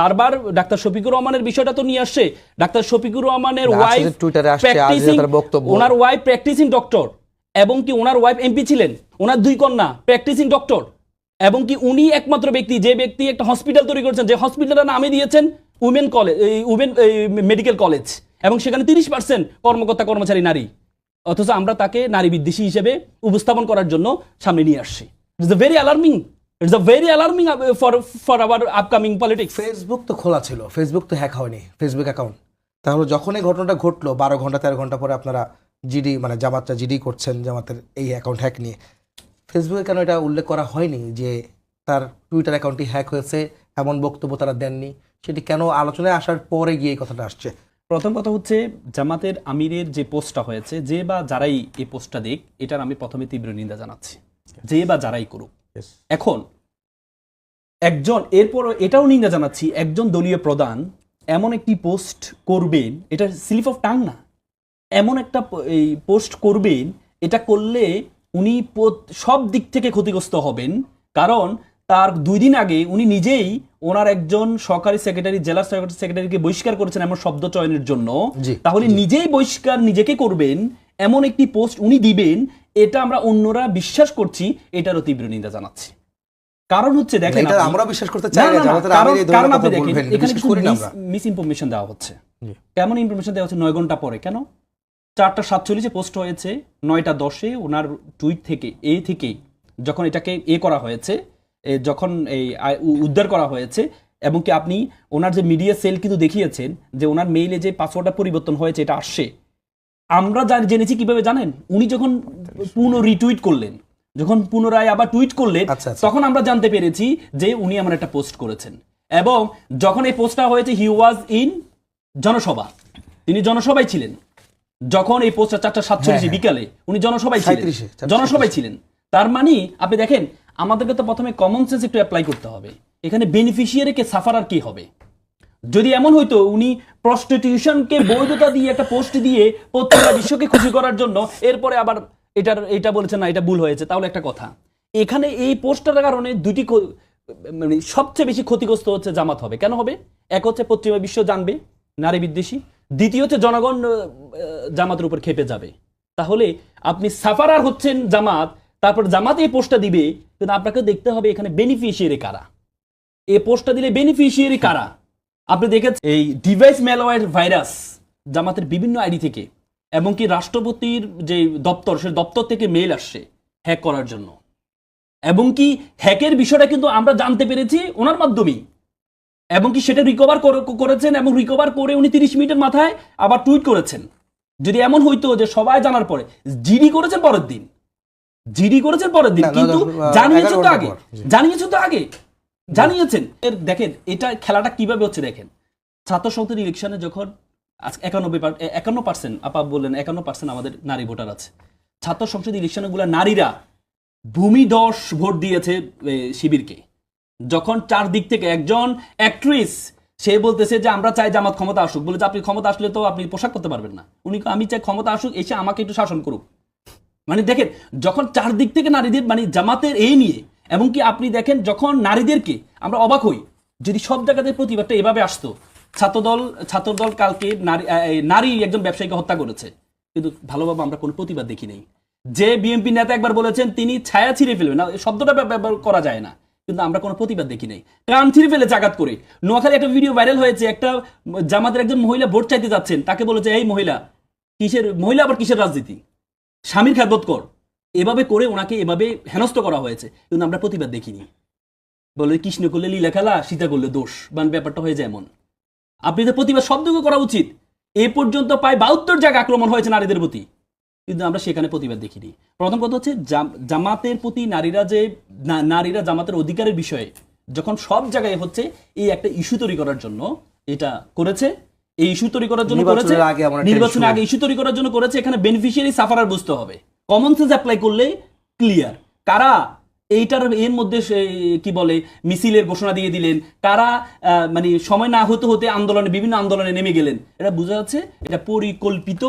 বারবার ডাক্তার শফিকুর রহমানের বিষয়টা তো নিয়ে আসছে। ডাক্তার শফিকুর রহমানের ওয়াইফ টুইটারে আসছে, আজ যে তার বক্তব্য। ওনার ওয়াইফ প্র্যাকটিসিং ডক্টর এবং কি ওনার ওয়াইফ এমপি ছিলেন ওনার দুই কন্যা প্র্যাকটিসিং ডক্টর এবং কি উনি একমাত্র ব্যক্তি যে ব্যক্তি একটা হসপিটাল তৈরি করেছেন যে হসপিটালের নামে দিয়েছেন women college women medical college এবং সেখানে তিরিশ পার্সেন্ট কর্মকর্তা কর্মচারী নারী। অথচ আমরা তাকে নারী বিদ্বেষী হিসেবে উপস্থাপন করার জন্য সামনে নিয়ে আসছি। It's a very alarming it's a very alarming for for our upcoming politics Facebook তো খোলা ছিল ফেসবুক তো হ্যাক হয়নি ফেসবুক অ্যাকাউন্ট তাহলে যখন এই ঘটনাটা ঘটলো বারো ঘণ্টা তেরো ঘণ্টা পরে আপনারা জিডি মানে জামাতটা জিডি করছেন জামাতের এই অ্যাকাউন্ট হ্যাক নিয়ে। ফেসবুকে কেন এটা উল্লেখ করা হয়নি যে তার টুইটার অ্যাকাউন্টটি হ্যাক হয়েছে এমন বক্তব্য তারা দেননি? সেটি কেন আলোচনায় আসার পরে গিয়ে এই কথাটা আসছে? প্রথম কথা হচ্ছে জামাতের আমিরের যে পোস্টটা হয়েছে যে বা যারাই এই পোস্টটা দেখ এটার আমি প্রথমে তীব্র নিন্দা জানাচ্ছি। যে বা যারাই করুক। এখন একজন এরপর এটাও নিন্দা জানাচ্ছি একজন দলীয় প্রধান এমন একটি পোস্ট করবেন এটা স্লিপ অফ টাং না এমন একটা এই পোস্ট করবেন এটা করলে উনি সব দিক থেকে ক্ষতিগ্রস্ত হবেন। কারণ তার দুই দিন আগে উনি নিজেই ওনার একজন সরকারি সেক্রেটারি জেলা সরকারি সেক্রেটারিকে বহিষ্কার করেছেন এমন শব্দ চয়নের জন্য। তাহলে নিজেই বহিষ্কার নিজেকে করবেন এমন একটি পোস্ট উনি দিবেন এটা আমরা অন্যরা বিশ্বাস করছি এটারও তীব্র নিন্দা জানাচ্ছি। কারণ হচ্ছে দেখেন এটা আমরা বিশ্বাস করতে চাই না, কারণ- আপনি দেখেন, এখানে মিস ইনফরমেশন দেওয়া হচ্ছে। কেমন ইনফরমেশন দেওয়া হচ্ছে? নয় ঘণ্টা পরে। কেন? চারটা সাতচল্লিশে পোস্ট হয়েছে নয়টা দশে ওনার টুইট থেকে এ থেকে যখন এটাকে এ করা হয়েছে যখন এই উদ্ধার করা হয়েছে এবং কি আপনি ওনার যে মিডিয়া সেল কিন্তু দেখিয়েছেন যে ওনার মেইলে যে পাসওয়ার্ডটা পরিবর্তন হয়েছে এটা আসছে। আমরা জেনেছি কীভাবে জানেন? উনি যখন পুনঃ রিটুইট করলেন। যখন পুনরায় আবার টুইট করলেন আচ্ছা, আচ্ছা। তখন আমরা জানতে পেরেছি যে উনি এমন একটা পোস্ট করেছেন। এবং যখন এই পোস্টটা হয়েছে হি ওয়াজ ইন জনসভা। তিনি জনসভায় ছিলেন। যখন এই পোস্টটা চারটা সাতচল্লিশ হ্যাঁ। বিকালে উনি জনসভায় ছিলেন। 37 এ, চারটা জনসভায় ছিলেন। তার মানে আপনি দেখেন আমাদেরকে তো প্রথমে কমন সেন্স একটু অ্যাপ্লাই করতে হবে। এখানে বেনিফিশিয়ারিকে সাফারার কি হবে? যদি এমন হইতো উনি প্রস্টিটিউশনকে বৈধতা দিয়ে একটা পোস্ট দিয়ে পত্রিকা বিশ্বকে খুশি করার জন্য এরপরে আবার এটার এটা বলেছেন না, এটা ভুল হয়েছে। তাহলে একটা কথা। এখানে এই পোস্টারের কারণে দুটি মানে সবচেয়ে বেশি ক্ষতিগ্রস্ত হচ্ছে জামাত হবে। কেন হবে? এক হচ্ছে পশ্চিমা বিশ্ব জানবে, নারী বিদ্বেষী। দ্বিতীয় হচ্ছে জনগণ জামাতের উপর খেপে যাবে। তাহলে আপনি সাফারার হচ্ছেন জামাত, তারপর জামাত এই পোস্টটা দিবে, কিন্তু আপনাকে দেখতে হবে এখানে বেনিফিশিয়ারি কারা। এই পোস্টটা দিলে বেনিফিশিয়ারি কারা? আপনি দেখেছেন? এই ডিভাইস ম্যালওয়্যার ভাইরাস জামাতের বিভিন্ন আইডি থেকে এবং কি রাষ্ট্রপতির যে দপ্তর সে দপ্তর থেকে মেল আসছে হ্যাক করার জন্য। এবং কি হ্যাকের বিষয়টা কিন্তু আমরা জানতে পেরেছি ওনার মাধ্যমেই। এবং কি সেটা রিকভার করেছেন এবং রিকভার করে উনি তিরিশ মিনিটের মাথায় আবার টুইট করেছেন। যদি এমন হইতো যে সবাই জানার পরে জিডি করেছেন পরের দিন। জিডি করেছেন পরের দিন কিন্তু জানিয়েছেন তো আগে। জানিয়েছেন তো আগে। জানিয়েছেন। এর দেখেন এটা খেলাটা কীভাবে হচ্ছে দেখেন। ছাত্র সংসদের ইলেকশনে যখন একান্ন পার্সেন্ট, আপা বললেন একান্ন পার্সেন্ট আমাদের নারী ভোটার আছে। ছাত্র সংসদ ইলেকশনে গুলা নারীরা ভোট দিয়েছে শিবিরকে। যখন চার দিক থেকে একজন অ্যাক্ট্রেস সে বলতেছে যে, আমরা চাই জামাত ক্ষমতা আসুক। বলে যে আপনি ক্ষমতা আসলে তো আপনি পোশাক করতে পারবেন না। উনি আমি চাই ক্ষমতা আসুক, এসে আমাকে একটু শাসন করুক। মানে দেখেন, যখন চারদিক থেকে নারীদের মানে জামাতের এই নিয়ে, এমনকি আপনি দেখেন যখন নারীদেরকে আমরা অবাক হই, যদি সব জায়গাতে প্রতিবাদটা এভাবে আসতো ছাত্রদল ছাত্রদল কালকে নারী নারী একজন ব্যবসায়ীকে হত্যা করেছে। কিন্তু ভালোভাবে আমরা কোনো প্রতিবাদ দেখি নাই। যে বিএনপি নেতা একবার বলেছেন, তিনি ছায়া ছিঁড়ে ফেলবেন। না শব্দটা ব্যবহার করা যায় না। কিন্তু আমরা কোনো প্রতিবাদ দেখি নাই। কান ছিঁড়ে ফেলে জাগাত করে। নোয়াখালী একটা ভিডিও ভাইরাল হয়েছে, একটা জামাতের একজন মহিলা ভোট চাইতে যাচ্ছেন। তাকে বলেছে, এই মহিলা, কিসের, মহিলা আবার কিসের রাজনীতি? স্বামীর খ্যাতবোধ কর। এভাবে করে ওনাকে এভাবে হেনস্থ করা হয়েছে। কিন্তু আমরা প্রতিবাদ দেখিনি। বলে কৃষ্ণ করলে লীলা খেলা, সীতা করলে দোষ। মানে ব্যাপারটা হয়ে যায় এমন। আপনি তো প্রতিবাদ শব্দকে করা উচিত। এ পর্যন্ত প্রায় বাহাত্তর জায়গা আক্রমণ হয়েছে নারীদের প্রতি। কিন্তু আমরা সেখানে প্রতিবাদ দেখিনি। প্রথম কথা হচ্ছে জামাতের প্রতি নারীরা যে নারীরা জামাতের অধিকারের বিষয়ে যখন সব জায়গায় হচ্ছে এই একটা ইস্যু তৈরি করার জন্য এটা করেছে। এই ইস্যু তৈরি করার জন্য করেছে নির্বাচনের। আগে ইস্যু তৈরি করার জন্য করেছে এখানে বেনিফিশিয়ারি সাফারার বুঝতে হবে। কমন সেন্স অ্যাপ্লাই করলে ক্লিয়ার কারা এইটার এর মধ্যে কি বলে, মিছিলের ঘোষণা দিয়ে দিলেন। কারা মানে সময় না হতে হতে আন্দোলনে, বিভিন্ন আন্দোলনে নেমে গেলেন। এটা বোঝা যাচ্ছে, এটা পরিকল্পিত